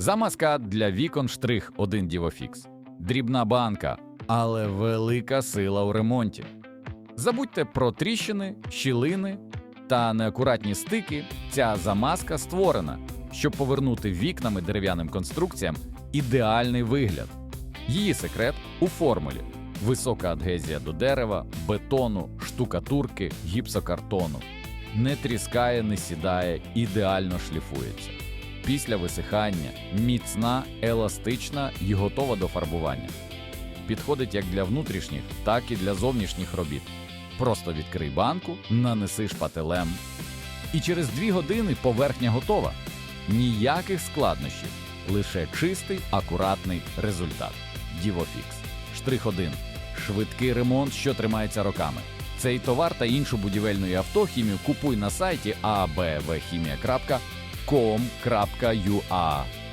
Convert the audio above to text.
Замазка для вікон штрих 1 Дівофікс. Дрібна банка, але велика сила у ремонті. Забудьте про тріщини, щілини та неакуратні стики. Ця замазка створена, щоб повернути вікнам і дерев'яним конструкціям ідеальний вигляд. Її секрет у формулі: висока адгезія до дерева, бетону, штукатурки, гіпсокартону. Не тріскає, не сідає, ідеально шліфується. Після висихання міцна, еластична і готова до фарбування. Підходить як для внутрішніх, так і для зовнішніх робіт. Просто відкрий банку, нанеси шпателем. І через дві години поверхня готова. Ніяких складнощів, лише чистий, акуратний результат. Дівофікс. Штрих 1. Швидкий ремонт, що тримається роками. Цей товар та іншу будівельну і автохімію купуй на сайті abvchimia.com.ua